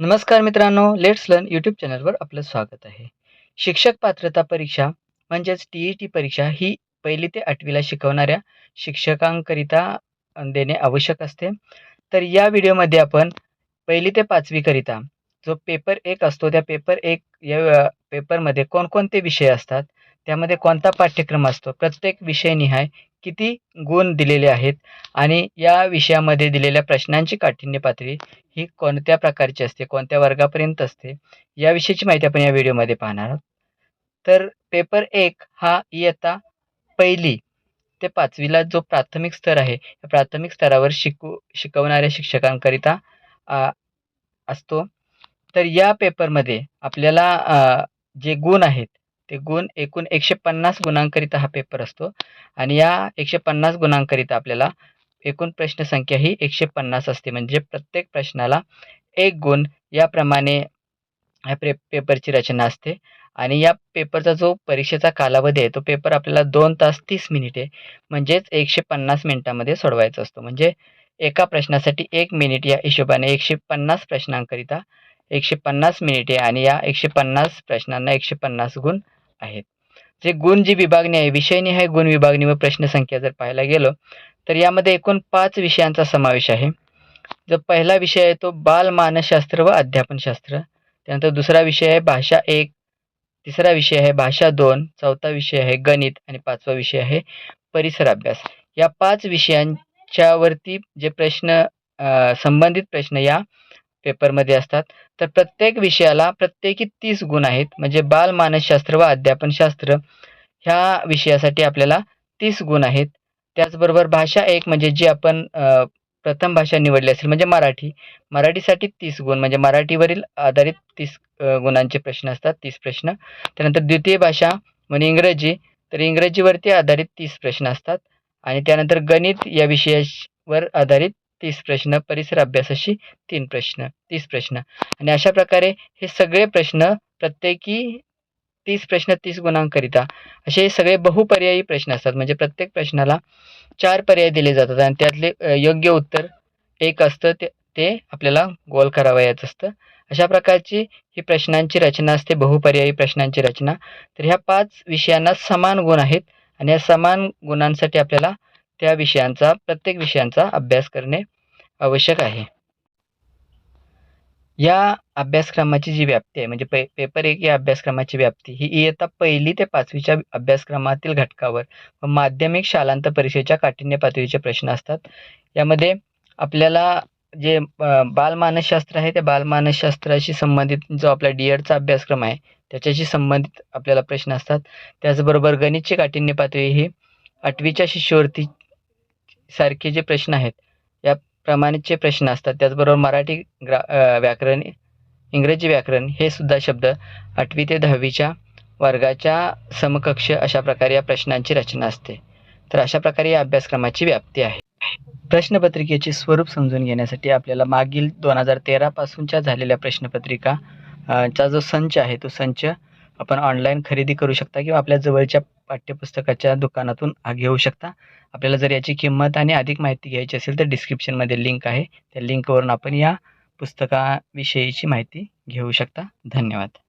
नमस्कार मित्रांनो let's learn YouTube चॅनलवर आपलं स्वागत आहे. शिक्षक पात्रता परीक्षा म्हणजेच टी ई टी परीक्षा ही पहिली ते आठवीला शिकवणाऱ्या शिक्षकांकरिता देणे आवश्यक असते. तर या व्हिडिओमध्ये आपण पहिली ते पाचवीकरिता जो पेपर एक असतो त्या पेपर एक या पेपरमध्ये कोणकोणते विषय असतात त्यामध्ये कोणता पाठ्यक्रम असतो प्रत्येक विषयनिहाय किती गुण दिलेले आहेत आणि या विषयामध्ये दिलेल्या प्रश्नांची काठिण्य पातळी ही कोणत्या प्रकारची असते कोणत्या वर्गापर्यंत असते याविषयीची माहिती आपण या व्हिडिओमध्ये पाहणार आहोत. तर पेपर एक हा इयत्ता पहिली ते पाचवीला जो प्राथमिक स्तर आहे या प्राथमिक स्तरावर शिकू शिकवणाऱ्या शिक्षकांकरिता असतो. तर या पेपरमध्ये आपल्याला जे गुण आहेत ते गुण एकूण एकशे पन्नास गुणांकरिता हा पेपर असतो. आणि या एकशे पन्नास गुणांकरिता आपल्याला एकूण प्रश्नसंख्या ही एकशे पन्नास असते. म्हणजे प्रत्येक प्रश्नाला एक गुण याप्रमाणे ह्या पे पेपरची रचना असते. आणि या पेपरचा जो परीक्षेचा कालावधी आहे तो पेपर आपल्याला दोन तास तीस मिनिटे म्हणजेच एकशे पन्नास मिनिटामध्ये सोडवायचा असतो. म्हणजे एका प्रश्नासाठी एक मिनिट या हिशोबाने एकशे पन्नास प्रश्नांकरिता एकशे पन्नास मिनिटे आणि या एकशे पन्नास प्रश्नांना एकशे पन्नास गुण आहेत. जे गुण जी विभागणी आहे विषयनिहाय गुण विभागणी व प्रश्नसंख्या जर पाहायला गेलो तर यामध्ये एकूण पाच विषयांचा समावेश आहे. जो पहिला विषय आहे तो बालमानसशास्त्र व अध्यापनशास्त्र. त्यानंतर दुसरा विषय आहे भाषा एक तिसरा विषय आहे भाषा दोन चौथा विषय आहे गणित आणि पाचवा विषय आहे परिसर अभ्यास. या पाच विषयांच्यावरती जे प्रश्न संबंधित प्रश्न या पेपरमध्ये असतात. तर प्रत्येक विषयाला प्रत्येकी तीस गुण आहेत. म्हणजे बालमानसशास्त्र व अध्यापनशास्त्र ह्या विषयासाठी आपल्याला तीस गुण आहेत. त्याचबरोबर भाषा एक म्हणजे जी आपण प्रथम भाषा निवडली असेल म्हणजे मराठी. मराठीसाठी तीस गुण म्हणजे मराठीवरील आधारित तीस गुणांचे प्रश्न असतात. तीस प्रश्न. त्यानंतर द्वितीय भाषा म्हणजे इंग्रजी. तर इंग्रजीवरती आधारित तीस प्रश्न असतात. आणि त्यानंतर गणित या विषयावर आधारित तीस प्रश्न परिसर अभ्यासाशी तीन प्रश्न तीस प्रश्न. आणि अशा प्रकारे हे सगळे प्रश्न प्रत्येकी तीस प्रश्न तीस गुणांकरिता असे सगळे बहुपर्यायी प्रश्न असतात. म्हणजे प्रत्येक प्रश्नाला चार पर्याय दिले जातात आणि त्यातले योग्य उत्तर एक असतं ते ते आपल्याला गोल करावयाचं असतं. अशा प्रकारची ही प्रश्नांची रचना असते बहुपर्यायी प्रश्नांची रचना. तर ह्या पाच विषयांना समान गुण आहेत आणि या समान गुणांसाठी आपल्याला त्या विषयांचा प्रत्येक विषयांचा अभ्यास करणे आवश्यक आहे. या अभ्यासक्रमाची जी व्याप्ती आहे म्हणजे पे पेपर एक या अभ्यासक्रमाची व्याप्ती ही इयत्ता पहिली ते पाचवीच्या अभ्यासक्रमातील घटकावर व माध्यमिक शालांत परीक्षेच्या काठिण्य पातळीचे प्रश्न असतात. यामध्ये आपल्याला जे बालमानसशास्त्र आहे त्या बालमानसशास्त्राशी संबंधित जो आपला डी एडचा अभ्यासक्रम आहे त्याच्याशी संबंधित आपल्याला प्रश्न असतात. त्याचबरोबर गणितची काठिण्य पातळी ही आठवीच्या शिष्यवृत्ती सारखे जे प्रश्न आहेत या प्रमाणेचे प्रश्न असतात त्याचबरोबर मराठी ग्रा व्याकरण इंग्रजी व्याकरण हे सुद्धा शब्द आठवी ते दहावीच्या वर्गाच्या समकक्ष अशा प्रकारे या प्रश्नांची रचना असते. तर अशा प्रकारे या अभ्यासक्रमाची व्याप्ती आहे. प्रश्नपत्रिकेचे स्वरूप समजून घेण्यासाठी आपल्याला मागील दोन हजार तेरापासूनच्या झालेल्या प्रश्नपत्रिका चा जो संच आहे तो संच आपण ऑनलाईन खरेदी करू शकता किंवा आपल्या जवळच्या पाठ्यपुस्तकाच्या दुकानातून हा घेऊ शकता. आपल्याला जर याची किंमत आणि अधिक माहिती घ्यायची असेल तर डिस्क्रिप्शनमध्ये लिंक आहे. त्या लिंकवरून आपण या पुस्तकाविषयीची माहिती घेऊ शकता. धन्यवाद.